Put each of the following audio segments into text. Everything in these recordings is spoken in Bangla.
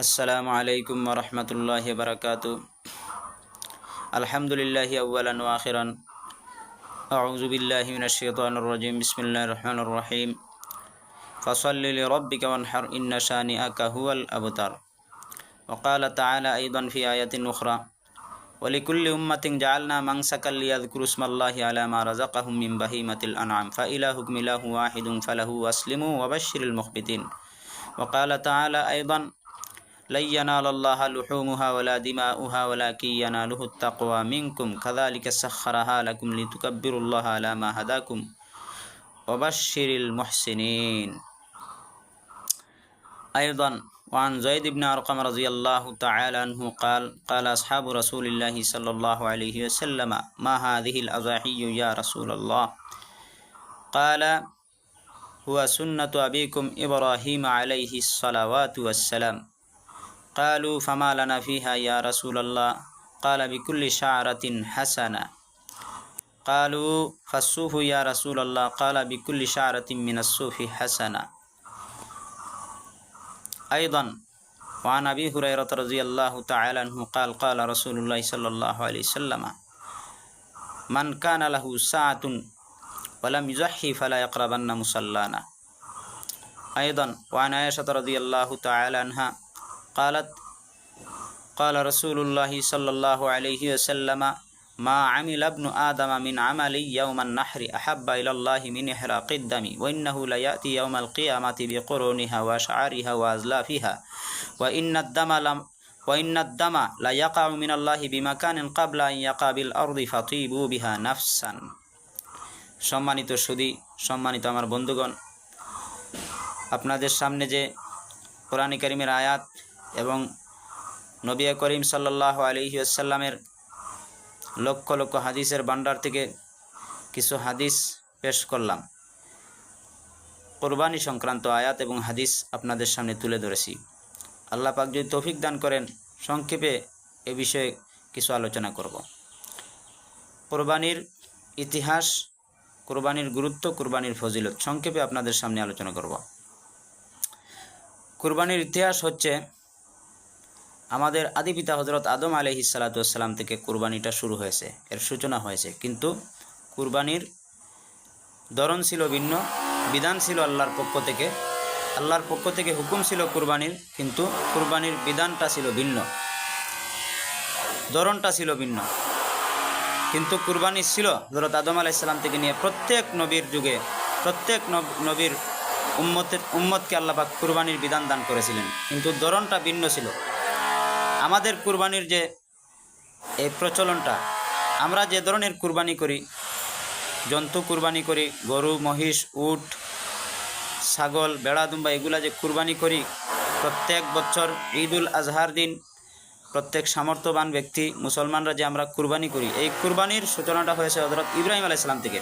السلام عليكم ورحمة الله وبركاته الحمد لله أولا وآخرا أعوذ بالله من الشيطان الرجيم بسم الله الرحمن الرحيم فصل لربك وانحر إن شانئك هو الأبتر وقال تعالى أيضا في آية أخرى ولكل أمة جعلنا منسكا ليذكروا اسم الله على ما رزقهم من بهيمة الأنعام فإلهكم إله واحد فله أسلموا وبشر المخبتين وقال تعالى أيضا لن ينال الله لحومها ولا دماؤها ولكن يناله التقوى منكم. كذلك سخرها لكم لتكبروا الله على ما هداكم. وبشر المحسنين. أيضا وعن زيد بن أرقم رضي الله تعالى عنه قال قال أصحاب رسول الله صلى الله عليه وسلم ما هذه الأضاحي يا رسول الله؟ قال هو سنة أبيكم إبراهيم عليه الصلوات والسلام. قالوا فما لنا فيها يا رسول الله. قال بكل شعرة حسنة. قالوا فالصوف يا رسول الله. قال بكل شعرة من الصوف حسنة. أيضا وعن أبي هريرة رضي الله تعالى عنه قال قال رسول الله صلى الله عليه وسلم من كان له ساعة ولم يزحي فلا يقربن مصلانا. أيضا وعن عائشة رضي الله تعالى عنها قالت قال رسول الله صلى الله عليه وسلم ما عمل ابن آدم من عمل يوم النحر أحب إلى الله من إحراق الدم وإنه ليأتي يوم القيامة بقرونها وأشعارها وأزلافها وإن الدم لم وإن الدم لا يقع من الله بمكان قبل أن يقع بالأرض فطيبوا بها نفسا সম্মানিত সুদী সম্মানিত আমার বন্ধুগণ আপনাদের সামনে যে কোরআনী করিমের আয়াত এবং নবী করিম সাল্লাহ আলহি আসাল্লামের লক্ষ লক্ষ হাদিসের ভান্ডার থেকে কিছু হাদিস পেশ করলাম। কোরবানি সংক্রান্ত আয়াত এবং হাদিস আপনাদের সামনে তুলে ধরেছি। আল্লাহ পাক যদি তৌফিক দান করেন, সংক্ষেপে এ বিষয়ে কিছু আলোচনা করব। কোরবানির ইতিহাস, কোরবানির গুরুত্ব, কোরবানির ফজিলত, সংক্ষেপে আপনাদের সামনে আলোচনা করব। কোরবানির ইতিহাস হচ্ছে আমাদের আদি পিতা হজরত আদম আলহি সালাতাম থেকে কুরবানিটা শুরু হয়েছে, এর সূচনা হয়েছে। কিন্তু কুরবানির ধরন ছিল ভিন্ন, বিধান ছিল আল্লাহর পক্ষ থেকে, আল্লাহর পক্ষ থেকে হুকুম ছিল কুরবানির, কিন্তু কুরবানির বিধানটা ছিল ভিন্ন, ধরনটা ছিল ভিন্ন। কিন্তু কুরবানি ছিল হজরত আদম আলাইসাল্লাম থেকে নিয়ে প্রত্যেক নবীর যুগে, প্রত্যেক নবীর উম্মতের উম্মতকে আল্লাপাক কুরবানির বিধান দান করেছিলেন। কিন্তু ধরনটা ভিন্ন ছিল। আমাদের কুরবানির যে এই প্রচলনটা, আমরা যে ধরনের কুরবানি করি, জন্তু কুরবানি করি, গরু, মহিষ, উট, ছাগল বেড়া দুম্বা, এগুলা যে কুরবানি করি, প্রত্যেক বছর ঈদুল আজহার দিন প্রত্যেক সামর্থ্যবান ব্যক্তি, মুসলমানরা যে আমরা কুরবানি করি, এই কুরবানির সূচনাটা হয়েছে হজরত ইব্রাহিম আলাইসালাম থেকে।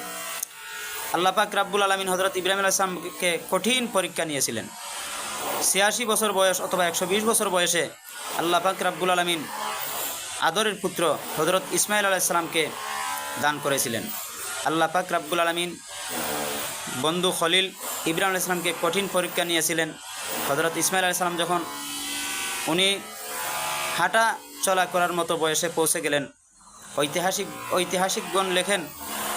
আল্লাপাক রাব্বুল আলমিন হজরত ইব্রাহিম আলাইসলামকে কঠিন পরীক্ষা নিয়েছিলেন। ছিয়াশি বছর বয়স অথবা একশো বিশ বছর বয়সে আল্লাহ পাক রাব্বুল আলমিন আদরের পুত্র হজরত ইসমাইল আলাইসালামকে দান করেছিলেন। আল্লাহ পাক রাব্বুল আলমিন বন্ধু খলিল ইব্রাহিম আলাইসালামকে কঠিন পরীক্ষা নিয়েছিলেন। হজরত ইসমাইল আলাইসালাম যখন উনি হাঁটা চলা করার মতো বয়সে পৌঁছে গেলেন, ঐতিহাসিক, ঐতিহাসিকগণ লেখেন,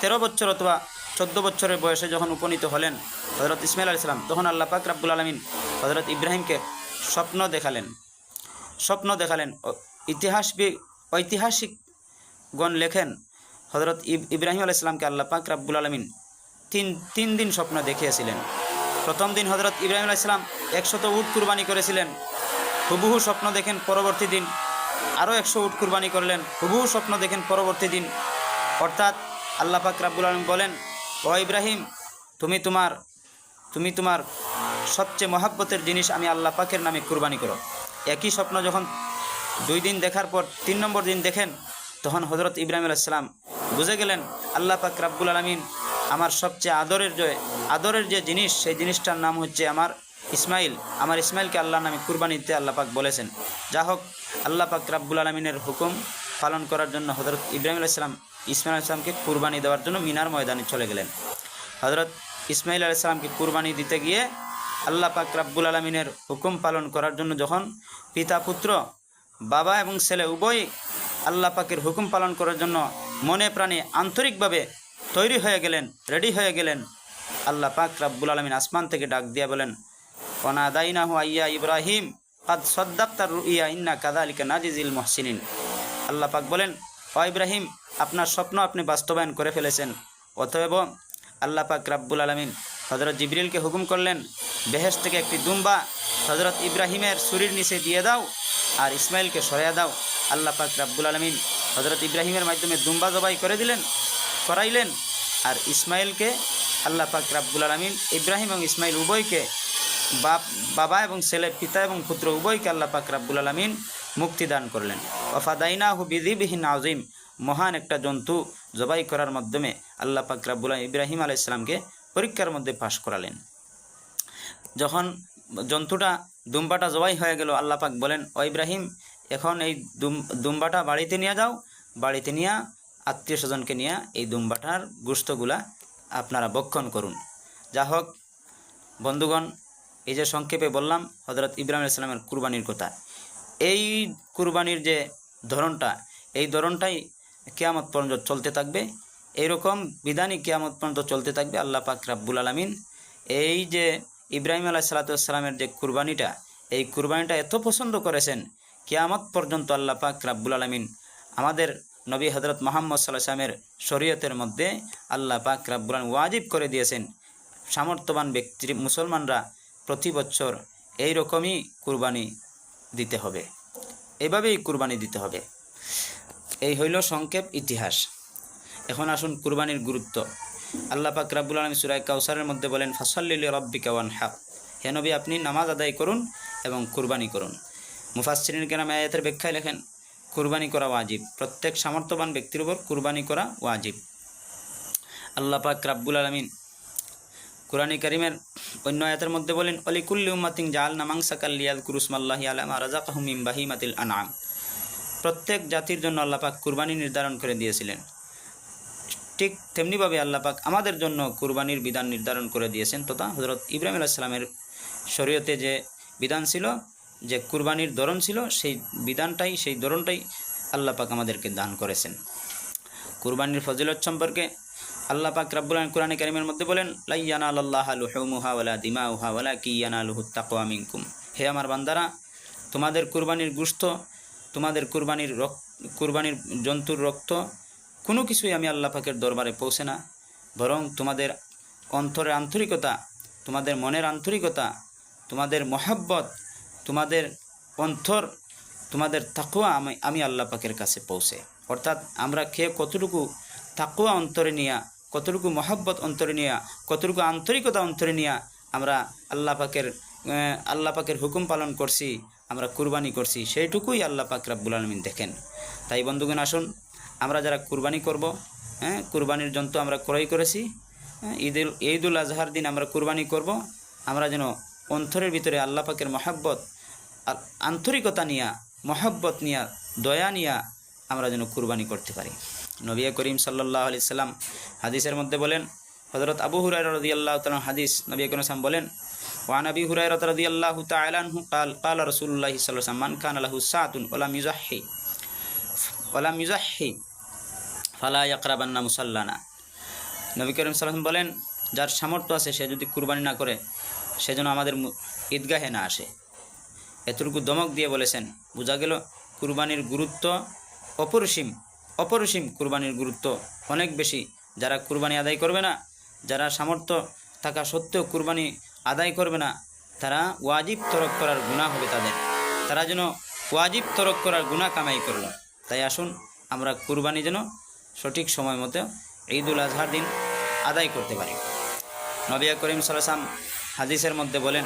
তেরো বছর অথবা চোদ্দ বছরের বয়সে যখন উপনীত হলেন হজরত ইসমাইল আলাইসালাম তখন আল্লাহ পাক রাব্বুল আলমিন হজরত ইব্রাহিমকে স্বপ্ন দেখালেন। স্বপ্ন দেখালেন। ইতিহাস ঐতিহাসিকগণ লেখেন হজরত ইব্রাহিম আলাইসালামকে আল্লাহ পাক রাব্বুল আলমিন তিন তিন দিন স্বপ্ন দেখিয়েছিলেন। প্রথম দিন হজরত ইব্রাহিম আলাইসালাম একশত উট কুরবানি করেছিলেন। হুবহু স্বপ্ন দেখেন পরবর্তী দিন আরও একশো উট কুরবানি করলেন। হুবহু স্বপ্ন দেখেন পরবর্তী দিন। অর্থাৎ আল্লাহ পাক রাব্বুল আলম বলেন, ও ইব্রাহিম, তুমি তোমার তুমি তোমার সবচেয়ে মহাব্বতের জিনিস আমি আল্লাহ পাকের নামে কুরবানি করো। একই স্বপ্ন যখন দুই দিন দেখার পর, তিন নম্বর দিন দেখেন, তখন হজরত ইব্রাহিম আলাইসালাম বুঝে গেলেন, আল্লাহ পাক রাব্বুল আলমিন আমার সবচেয়ে আদরের যে আদরের যে জিনিস, সেই জিনিসটার নাম হচ্ছে আমার ইসমাইল। আমার ইসমাইলকে আল্লাহ নামে কুরবানি দিতে আল্লাহ পাক বলেছেন। যা হোক, আল্লাহ পাক রাব্বুল আলমিনের হুকুম পালন করার জন্য হজরত ইব্রাহিম আলাইসালাম ইসমাইল আলাইসালামকে কুরবানি দেওয়ার জন্য মিনার ময়দানে চলে গেলেন। হজরত ইসমাইল আলাইসালামকে কুরবানি দিতে গিয়ে আল্লাহ পাক রাব্বুল আলমিনের হুকুম পালন করার জন্য যখন পিতা, পুত্র, বাবা এবং ছেলে উভয় আল্লাহ পাকের হুকুম পালন করার জন্য মনে প্রাণে আন্তরিকভাবে তৈরি হয়ে গেলেন, রেডি হয়ে গেলেন, আল্লাহ পাক রাব্বুল আলমিন আসমান থেকে ডাক দিয়া বলেন, অনাদাইনাহু আইয়া ইব্রাহিম, কাদ সদ্দাক্তার রুইয়া, ইন্না কাদালিকা নাজিজিল মহসিনিন। আল্লাহ পাক বলেন, ও ইব্রাহিম, আপনার স্বপ্ন আপনি বাস্তবায়ন করে ফেলেছেন। অতএব আল্লাহ পাক রাব্বুল আলমিন হজরত জিবরিলকে হুকুম করলেন বেহেস থেকে একটি দুম্বা হজরত ইব্রাহিমের শরীর নিচে দিয়ে দাও আর ইসমাইলকে সরাইয়া দাও। আল্লাহ পাক রাব্বুল আলমিন হজরত ইব্রাহিমের মাধ্যমে দুম্বা জবাই করে দিলেন, করাইলেন আর ইসমাইলকে আল্লাহ পাক রাব্বুল আলমিন ইব্রাহিম এবং ইসমাইল উভয়কে বাপ, বাবা এবং ছেলে, পিতা এবং পুত্র উভয়কে আল্লাহ পাক রাব্বুল আলমিন মুক্তি দান করলেন। ওফাদাইনা হু বিধিবিহীন আজিম মহান একটা জন্তু জবাই করার মাধ্যমে আল্লাহ পাক রাব্বুল ইব্রাহিম আলাইসালামকে পরীক্ষার মধ্যে পাশ করালেন। যখন জন্তুটা দুম্বাটা জবাই হয়ে গেল, আল্লাহ পাক বলেন, ও ইব্রাহিম, এখন এই দুম, দুম্বাটা বাড়িতে নিয়ে যাও। বাড়িতে নিয়ে আত্মীয় স্বজনকে নিয়ে এই দুম্বাটার গোস্তগুলা আপনারা বক্ষণ করুন। যা হোক, বন্ধুগণ, এই যে সংক্ষেপে বললাম হজরত ইব্রাহিম ইসলামের কুরবানির কথা। এই কুরবানির যে ধরনটা, এই ধরনটাই কেয়ামত পর্যন্ত চলতে থাকবে। এইরকম বিধানই কেয়ামত পর্যন্ত চলতে থাকবে, আল্লাহ পাক রাব্বুল আলমিন। এই যে ইব্রাহিম আলাহ সালাতামের যে কুরবানিটা, এই কুরবানিটা এত পছন্দ করেছেন, কেয়ামত পর্যন্ত আল্লাহ পাক রাব্বুল আলমিন আমাদের নবী হজরত মোহাম্মদ সাল্লাহ সাল্লামের শরীয়তের মধ্যে আল্লাহ পাক রাব্বুল ওয়াজিব করে দিয়েছেন। সামর্থ্যবান ব্যক্তি, মুসলমানরা প্রতি বছর এই রকমই কুরবানি দিতে হবে। এভাবেই কুরবানি দিতে হবে। এই হইল সংক্ষেপ ইতিহাস। এখন আসুন কুরবানির গুরুত্ব। আল্লাহ পাক রাব্বুল আলম সুরাই কাউসারের মধ্যে বলেন ফসল্লিল রব্বিকা ওয়ান হাক হে নবী, আপনি নামাজ আদায় করুন এবং কুরবানি করুন। মুফাসরিন কেরাম আয়াতের ব্যাখ্যায় লেখেন, কুরবানি করা ওয়াজিব। প্রত্যেক সামর্থ্যবান ব্যক্তির উপর কুরবানি করা ওয়াজিব। আল্লাহ পাক রাব্বুল আলমিন কোরআনী করিমের অন্য আয়াতের মধ্যে বলেন অলিকুল্লি উম্মাতিং জাল নামাং সাকাল্লিয়াদ কুরুসমাল্লাহি আলাম রাজাকাহুমিম বাহিমাতিল আনাম প্রত্যেক জাতির জন্য আল্লাপাক কুরবানি নির্ধারণ করে দিয়েছিলেন। ঠিক তেমনিভাবে আল্লাপাক আমাদের জন্য কুরবানির বিধান নির্ধারণ করে দিয়েছেন। তথা হজরত ইব্রাহিম আলাইসালামের শরীয়তে যে বিধান ছিল, যে কুরবানির ধরন ছিল, সেই বিধানটাই, সেই ধরনটাই আল্লাপাক আমাদেরকে দান করেছেন। কুরবানির ফজিলত সম্পর্কে আল্লাহ পাক রাব্বুল আলামিন কোরআনে কারিমের মধ্যে বলেন লাইয়ানা আল্লাহ লুহুমুহা ওয়ালা দিমাউহা ওয়ালা কিয়ানা লুহুত তাকওয়া মিনকুম। হে আমার বান্দারা, তোমাদের কুরবানির গুস্ত, তোমাদের কুরবানির রক্ত, কুরবানির জন্তুর রক্ত কোনো কিছুই আমি আল্লাহ পাকের দরবারে পৌঁছে না। বরং তোমাদের অন্তরের আন্তরিকতা, তোমাদের মনের আন্তরিকতা, তোমাদের মহাব্বত, তোমাদের অন্তর, তোমাদের তাকুয়া আমি আমি আল্লাহ পাকের কাছে পৌঁছে। অর্থাৎ আমরা খেয়ে কতটুকু তাকুয়া অন্তরে নিয়া, কতটুকু মহাব্বত অন্তরে নিয়া, কতটুকু আন্তরিকতা অন্তরে নিয়া আমরা আল্লাহ পাকের আল্লাহ পাকের হুকুম পালন করছি, আমরা কুরবানি করছি, সেইটুকুই আল্লাহ পাক রাব্বুল আলমিন দেখেন। তাই বন্ধুগণ আসুন আমরা যারা কুরবানি করব হ্যাঁ কুরবানির জন্তু আমরা ক্রয় করেছি হ্যাঁ, ঈদুল ঈদুল আজহার দিন আমরা কুরবানি করব। আমরা যেন অন্তরের ভিতরে আল্লাহ পাকের মহাব্বত আন্তরিকতা নিয়া মহাব্বত নিয়া দয়া নিয়া আমরা যেন কুরবানি করতে পারি। নবিয়া করিম সাল্লাহ আলি সাল্লাম হাদিসের মধ্যে বলেন হজরত আবু হুরাই রদি আল্লাহ হাদিস নবী করিম বলেন ওয়ান আবি হুরাই রদি আল্লাহ তালানহু কাল কাল রসুল্লাহ সাল্লাম মান খান আলাহু সাতুন ওলা মিজাহি ওলা মিজাহি ফালা ইয়াকরাবান্না মুসাল্লানা। নবী করিম সাল্লাম বলেন, যার সামর্থ্য আছে সে যদি কুরবানি না করে, সে যেন আমাদের ঈদগাহে না আসে। এতটুকু দমক দিয়ে বলেছেন, বোঝা গেল কুরবানির গুরুত্ব অপরিসীম অপরিসীম কুরবানির গুরুত্ব অনেক বেশি। যারা কুরবানি আদায় করবে না, যারা সামর্থ্য থাকা সত্ত্বেও কুরবানি আদায় করবে না, তারা ওয়াজিব তরক করার গুণা হবে তাদের। তারা যেন ওয়াজিব তরক করার গুণা কামাই করল। তাই আসুন, আমরা কুরবানি যেন সঠিক সময় মতো ঈদুল আজহার দিন আদায় করতে পারি। নবিয়া করিম সালাসাম হাদিসের মধ্যে বলেন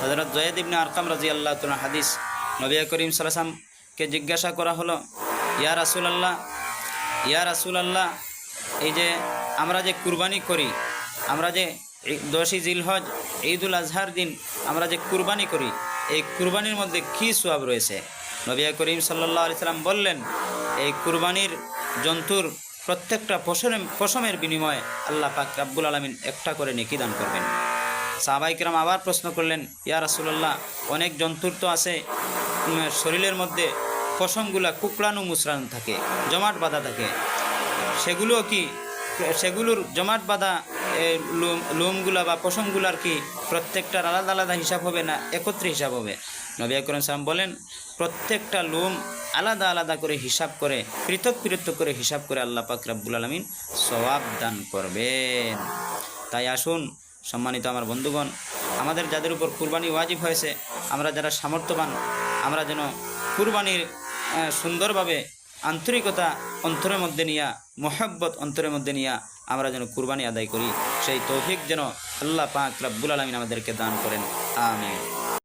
হজরত জয়েদ ইবনে আরকাম রাজি আল্লাহ তুলা হাদিস নবিয়া করিম সালাসামকে জিজ্ঞাসা করা হলো, ইয়া রাসুল আল্লাহ ইয়া রাসুল আল্লাহ এই যে আমরা যে কুরবানি করি, আমরা যে দশই জিলহজ, ঈদুল আজহার দিন আমরা যে কুরবানি করি, এই কুরবানির মধ্যে কী সোয়াব রয়েছে? নবিয়া করিম সাল্লাহ আলি সাল্লাম বললেন, এই কুরবানির জন্তুর প্রত্যেকটা পশমের পশমের বিনিময়ে আল্লাহ পাক রাব্বুল আলমিন একটা করে নেকি দান করবেন। সাহাবাইকরাম আবার প্রশ্ন করলেন, ইয়া রাসুলাল্লাহ, অনেক জন্তুর তো আছে শরীরের মধ্যে পশমগুলা কুকড়ানো মুসরানো থাকে, জমাট বাঁধা থাকে। সেগুলো কি, সেগুলোর জমাট বাঁধা লোম, লোমগুলা বা পশমগুলার কি প্রত্যেকটার আলাদা আলাদা হিসাব হবে না, একত্রে হিসাব হবে? নবী আকরম সালাম বলেন প্রত্যেকটা লোম আলাদা আলাদা করে হিসাব করে, পৃথক পৃথক করে হিসাব করে আল্লাহ পাক রাব্বুল আলমিন সওয়াব দান করবেন। তাই আসুন, সম্মানিত আমার বন্ধুগণ, আমাদের যাদের উপর কুরবানি ওয়াজিব হয়েছে, আমরা যারা সামর্থ্যবান, আমরা যেন কুরবানির সুন্দরভাবে আন্তরিকতা অন্তরের মধ্যে নিয়া, মোহাব্বত অন্তরের মধ্যে নিয়া আমরা যেন কুরবানি আদায় করি, সেই তৌফিক যেন আল্লাহ পাক রাব্বুল আলমিন আমাদেরকে দান করেন। আমিন।